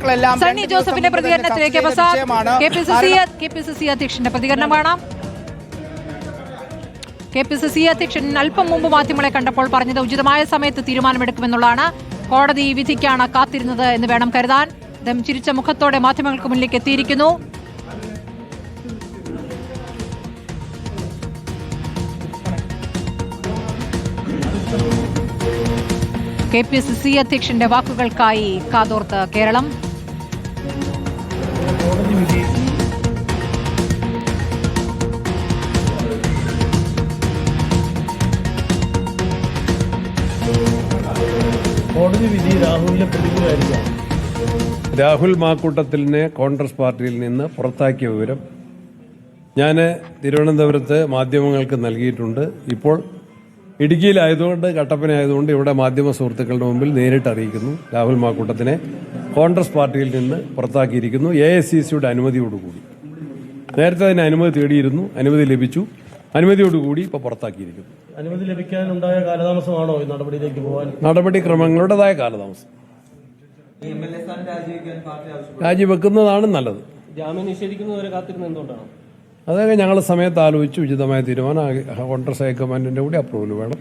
നേതാക്കളെല്ലാം സണ്ണി ജോസഫിന്റെ പ്രതികരണത്തിലേക്ക് കെ പി സി സി അധ്യക്ഷന്റെ പ്രതികരണം കാണാം. കെ പി സി സി അധ്യക്ഷൻ അല്പം മുമ്പ് മാധ്യമങ്ങളെ കണ്ടപ്പോൾ പറഞ്ഞത് ഉചിതമായ സമയത്ത് തീരുമാനമെടുക്കുമെന്നുള്ളതാണ്. കോടതി വിധിക്കാണ് കാത്തിരുന്നത് എന്ന് വേണം കരുതാൻ. ദം ചിരിച്ച മുഖത്തോടെ മാധ്യമങ്ങൾക്ക് മുന്നിലേക്ക് എത്തിയിരിക്കുന്നു. കെ പി സി സി അധ്യക്ഷന്റെ വാക്കുകൾക്കായി കാതോർത്ത് കേരളം. കോടതി വിധി രാഹുലിനെ പ്രതികൂലമായിരിക്കാം. രാഹുൽ മാക്കൂട്ടത്തിലിനെ കോൺഗ്രസ് പാർട്ടിയിൽ നിന്ന് പുറത്താക്കിയ വിവരം ഞാൻ തിരുവനന്തപുരത്ത് മാധ്യമങ്ങൾക്ക് നൽകിയിട്ടുണ്ട്. ഇപ്പോൾ ഇടുക്കിയിലായതുകൊണ്ട് കട്ടപ്പനയായതുകൊണ്ട് ഇവിടെ മാധ്യമ സുഹൃത്തുക്കളുടെ മുമ്പിൽ നേരിട്ട് അറിയിക്കുന്നു രാഹുൽ മാക്കൂട്ടത്തിനെ കോൺഗ്രസ് പാർട്ടിയിൽ നിന്ന് പുറത്താക്കിയിരിക്കുന്നു. എ ഐ സി സിയുടെ അനുമതിയോടുകൂടി. നേരത്തെ അതിന് അനുമതി തേടിയിരുന്നു. അനുമതി ലഭിച്ചു. അനുമതിയോടുകൂടി ഇപ്പോൾ പുറത്താക്കിയിരിക്കുന്നു. അനുമതി ലഭിക്കാനുണ്ടായ കാലതാമസമാണോ ഈ നടപടിയിലേക്ക് പോകാൻ? നടപടിക്രമങ്ങളുടേതായ കാലതാമസം. രാജിവെക്കുന്നതാണ് നല്ലത്. ജാമ്യം നിഷേധിക്കുന്നവരെ കാത്തിരുന്ന എന്തുകൊണ്ടാണ്? അതൊക്കെ ഞങ്ങൾ സമയത്ത് ആലോചിച്ച് ഉചിതമായ തീരുമാനം. ആ- കോൺഗ്രസ് ഹൈക്കമാൻഡിന്റെ കൂടി അപ്രൂവൽ വേണം.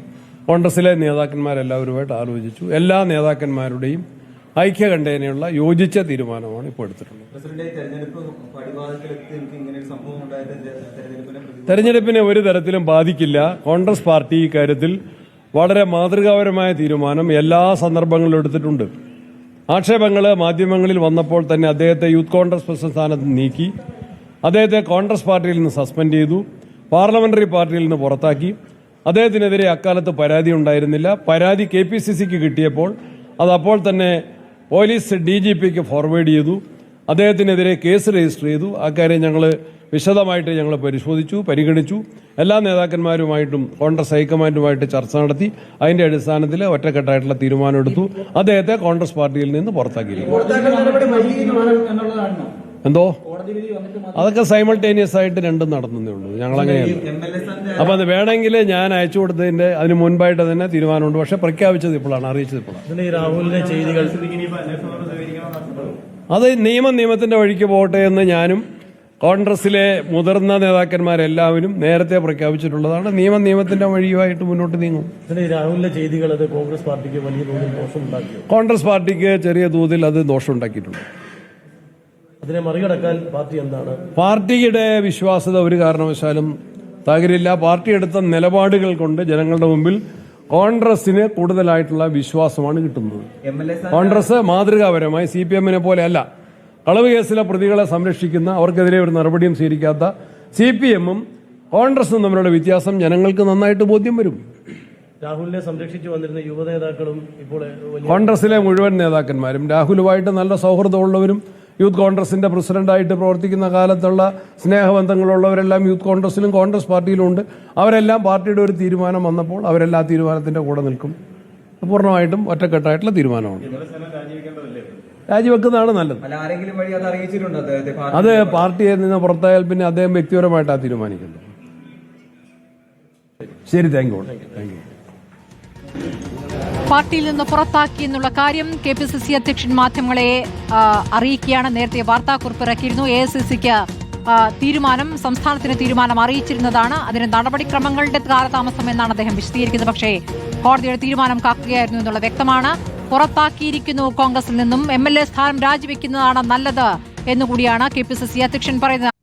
കോൺഗ്രസിലെ നേതാക്കന്മാരെല്ലാവരുമായിട്ട് ആലോചിച്ചു. എല്ലാ നേതാക്കന്മാരുടെയും ഐക്യകണ്ഠേനയുള്ള യോജിച്ച തീരുമാനമാണ് ഇപ്പോൾ എടുത്തിട്ടുള്ളത്. തെരഞ്ഞെടുപ്പിനെ ഒരു തരത്തിലും ബാധിക്കില്ല. കോൺഗ്രസ് പാർട്ടി ഇക്കാര്യത്തിൽ വളരെ മാതൃകാപരമായ തീരുമാനം എല്ലാ സന്ദർഭങ്ങളിലും എടുത്തിട്ടുണ്ട്. ആക്ഷേപങ്ങൾ മാധ്യമങ്ങളിൽ വന്നപ്പോൾ തന്നെ അദ്ദേഹത്തെ യൂത്ത് കോൺഗ്രസ് പ്രസിഡന്റ് സ്ഥാനത്ത് നീക്കി. അദ്ദേഹത്തെ കോൺഗ്രസ് പാർട്ടിയിൽ നിന്ന് സസ്പെൻഡ് ചെയ്തു. പാർലമെന്ററി പാർട്ടിയിൽ നിന്ന് പുറത്താക്കി. അദ്ദേഹത്തിനെതിരെ അക്കാലത്ത് പരാതി ഉണ്ടായിരുന്നില്ല. പരാതി കെ പി സി സിക്ക് കിട്ടിയപ്പോൾ അത് അപ്പോൾ തന്നെ പോലീസ് ഡി ജി പിക്ക് ഫോർവേഡ് ചെയ്തു. അദ്ദേഹത്തിനെതിരെ കേസ് രജിസ്റ്റർ ചെയ്തു. അക്കാര്യം ഞങ്ങൾ വിശദമായിട്ട് ഞങ്ങൾ പരിശോധിച്ചു പരിഗണിച്ചു. എല്ലാ നേതാക്കന്മാരുമായിട്ടും കോൺഗ്രസ് ഹൈക്കമാൻഡുമായിട്ട് ചർച്ച നടത്തി. അതിന്റെ അടിസ്ഥാനത്തിൽ ഒറ്റക്കെട്ടായിട്ടുള്ള തീരുമാനമെടുത്തു. അദ്ദേഹത്തെ കോൺഗ്രസ് പാർട്ടിയിൽ നിന്ന് പുറത്താക്കിയിരിക്കുന്നു. എന്തോ? അതൊക്കെ സൈമൾട്ടേനിയസ് ആയിട്ട് രണ്ടും നടന്നേ ഉള്ളൂ. ഞങ്ങൾ അങ്ങനെയല്ല അപ്പൊ അത് വേണമെങ്കിൽ ഞാൻ അയച്ചു കൊടുത്തതിന്റെ അതിന് മുൻപായിട്ട് തന്നെ തീരുമാനമുണ്ട്. പക്ഷെ പ്രഖ്യാപിച്ചത് ഇപ്പോഴാണ് അറിയിച്ചത് ഇപ്പോഴാണ്. അത് നിയമം നിയമത്തിന്റെ വഴിക്ക് പോകട്ടെ എന്ന് ഞാനും കോൺഗ്രസിലെ മുതിർന്ന നേതാക്കന്മാരെല്ലാവരും നേരത്തെ പ്രഖ്യാപിച്ചിട്ടുള്ളതാണ്. നിയമം നിയമത്തിന്റെ വഴിയുമായിട്ട് മുന്നോട്ട് നീങ്ങും. ഇതിന് രാഹുലിന്റെ ചെയ്തികൾ അത് കോൺഗ്രസ് പാർട്ടിക്ക് വലിയ തോതിൽ ദോഷമുണ്ടാക്കിയോ കോൺഗ്രസ് പാർട്ടിക്ക് ചെറിയ തോതിൽ അത് ദോഷമുണ്ടാക്കിയിട്ടുണ്ട് അതിനെ മറികടക്കാൻ പാർട്ടി എന്താണ്? പാർട്ടിയുടെ വിശ്വാസ്യത ഒരു കാരണവശാലും തകരില്ല. പാർട്ടി എടുത്ത നിലപാടുകൾ കൊണ്ട് ജനങ്ങളുടെ മുമ്പിൽ കോൺഗ്രസിന് കൂടുതലായിട്ടുള്ള വിശ്വാസമാണ് കിട്ടുന്നത്. കോൺഗ്രസ് മാതൃകാപരമായി സി പി എമ്മിനെ പോലെയല്ല കളവ് കേസിലെ പ്രതികളെ സംരക്ഷിക്കുന്ന അവർക്കെതിരെ ഒരു നടപടിയും സ്വീകരിക്കാത്ത സി പി എമ്മും കോൺഗ്രസും തമ്മിലുള്ള വ്യത്യാസം ജനങ്ങൾക്ക് നന്നായിട്ട് ബോധ്യം വരും. രാഹുലിനെ സംരക്ഷിച്ചു വന്നിരുന്ന യുവ നേതാക്കളും ഇപ്പോൾ കോൺഗ്രസിലെ മുഴുവൻ നേതാക്കന്മാരും രാഹുലുമായിട്ട് നല്ല സൗഹൃദമുള്ളവരും യൂത്ത് കോൺഗ്രസിന്റെ പ്രസിഡന്റായിട്ട് പ്രവർത്തിക്കുന്ന കാലത്തുള്ള സ്നേഹബന്ധങ്ങളുള്ളവരെല്ലാം യൂത്ത് കോൺഗ്രസിലും കോൺഗ്രസ് പാർട്ടിയിലും ഉണ്ട് അവരെല്ലാം പാർട്ടിയുടെ ഒരു തീരുമാനം വന്നപ്പോൾ അവരെല്ലാം ആ തീരുമാനത്തിന്റെ കൂടെ നിൽക്കും. പൂർണമായിട്ടും ഒറ്റക്കെട്ടായിട്ടുള്ള തീരുമാനമാണ്. രാജിവെക്കുന്നതാണ് നല്ലത്. അല്ല ആരെങ്കിലും വഴി അത് അറിയിച്ചിട്ടുണ്ടോ അദ്ദേഹത്തെ? അത് പാർട്ടിയിൽ നിന്ന് പുറത്തായാൽ പിന്നെ അദ്ദേഹം വ്യക്തിപരമായിട്ടാണ് തീരുമാനിക്കുന്നത്. ശരി താങ്ക് യു. Thank you. പാർട്ടിയിൽ നിന്ന് പുറത്താക്കി എന്നുള്ള കാര്യം കെ പി സി സി അധ്യക്ഷൻ മാധ്യമങ്ങളെ അറിയിക്കുകയാണ്. നേരത്തെ വാർത്താക്കുറിപ്പ് ഇറക്കിയിരുന്നു. എ എസ് സിക്ക് തീരുമാനം സംസ്ഥാനത്തിന് തീരുമാനം അറിയിച്ചിരുന്നതാണ്. അതിന് നടപടിക്രമങ്ങളുടെ കാലതാമസം എന്നാണ് അദ്ദേഹം വിശദീകരിക്കുന്നത്. പക്ഷേ കോടതിയുടെ തീരുമാനം കാക്കുകയായിരുന്നു എന്നുള്ള വ്യക്തമാണ്. പുറത്താക്കിയിരിക്കുന്നു കോൺഗ്രസിൽ നിന്നും. എം എൽ എ സ്ഥാനം രാജിവെക്കുന്നതാണ് നല്ലത് എന്നുകൂടിയാണ് കെ പി സി സി അധ്യക്ഷൻ പറയുന്നത്.